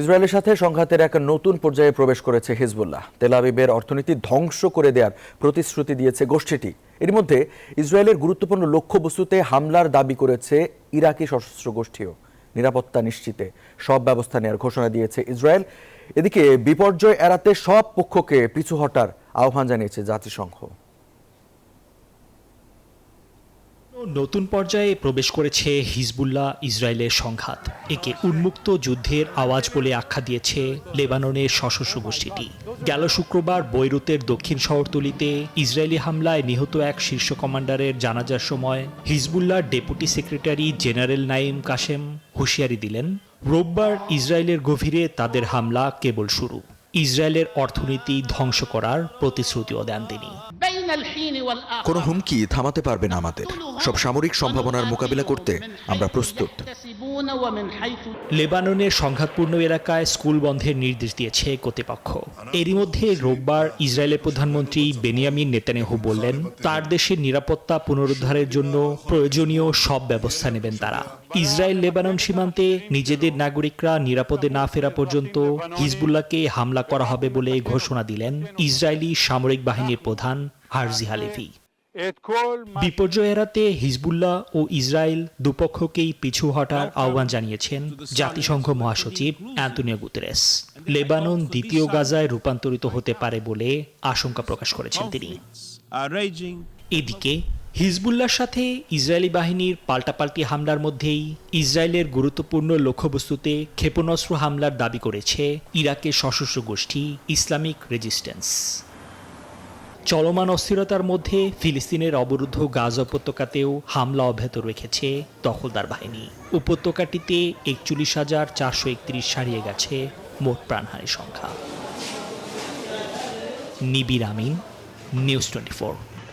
ইসরায়েলের সাথে সংঘাতের এক নতুন পর্যায়ে প্রবেশ করেছে হিজবুল্লাহ। তেল আবিবের অর্থনীতি ধ্বংস করে দেওয়ার প্রতিশ্রুতি দিয়েছে গোষ্ঠীটি। এর মধ্যে ইসরায়েলের গুরুত্বপূর্ণ লক্ষ্যবস্তুতে হামলার দাবি করেছে ইরাকি সশস্ত্র গোষ্ঠীও। নিরাপত্তা নিশ্চিতে সব ব্যবস্থা নেওয়ার ঘোষণা দিয়েছে ইসরায়েল। এদিকে বিপর্যয় এড়াতে সব পক্ষকে পিছু হটার আহ্বান জানিয়েছে জাতিসংঘ। নতুন পর্যায়ে প্রবেশ করেছে হিজবুল্লাহ ইসরায়েলের সংঘাত। একে উন্মুক্ত যুদ্ধের আওয়াজ বলে আখ্যা দিয়েছে লেবাননের সশস্ত্র গোষ্ঠীটি। গেল শুক্রবার বৈরুতের দক্ষিণ শহরতলিতে ইসরায়েলি হামলায় নিহত এক শীর্ষ কমান্ডারের জানাজার সময় হিজবুল্লাহর deputy secretary general Naim Qassem হুঁশিয়ারি দিলেন, রোববার ইসরায়েলের গভীরে তাদের হামলা কেবল শুরু। ইসরায়েলের অর্থনীতি ধ্বংস করার প্রতিশ্রুতিও দেন তিনি। কোনো হুমকি থামাতে পারবে না আমাদের। সব সামরিক সম্ভাবনার মোকাবিলা করতে আমরা প্রস্তুত। লেবাননের সংঘাতপূর্ণ এলাকায় স্কুল বন্ধের নির্দেশ দিয়েছে কর্তৃপক্ষ। এরই মধ্যে রোববার ইসরায়েলের প্রধানমন্ত্রী বেনিয়ামিন নেতানিয়াহু বললেন, তার দেশের নিরাপত্তা পুনরুদ্ধারের জন্য প্রয়োজনীয় সব ব্যবস্থা নেবেন তারা। ইসরায়েল লেবানন সীমান্তে নিজেদের নাগরিকরা নিরাপদে না ফেরা পর্যন্ত হিজবুল্লাহকে হামলা করা হবে বলে ঘোষণা দিলেন ইসরায়েলি সামরিক বাহিনীর প্রধান হারজি হালেভি। বিপর্যয় এড়াতে হিজবুল্লাহ ও ইসরায়েল দুপক্ষকেই পিছু হটার আহ্বান জানিয়েছেন জাতিসংঘ মহাসচিব অ্যান্টনিও গুতেরেস। লেবানন দ্বিতীয় গাজায় রূপান্তরিত হতে পারে বলে আশঙ্কা প্রকাশ করেছেন তিনি। এদিকে হিজবুল্লাহর সাথে ইসরায়েলি বাহিনীর পাল্টাপাল্টি হামলার মধ্যেই ইসরায়েলের গুরুত্বপূর্ণ লক্ষ্যবস্তুতে ক্ষেপণাস্ত্র হামলার দাবি করেছে ইরাকের সশস্ত্র গোষ্ঠী ইসলামিক রেজিস্ট্যান্স। চলমান অস্থিরতার মধ্যে ফিলিস্তিনের অবরুদ্ধ গাজ উপত্যকাতেও হামলা অব্যাহত রেখেছে দখলদার বাহিনী। উপত্যকাটিতে একচল্লিশ হাজার চারশো একত্রিশ ছাড়িয়ে গেছে মোট প্রাণহানির সংখ্যা। Nibir Amin, news twenty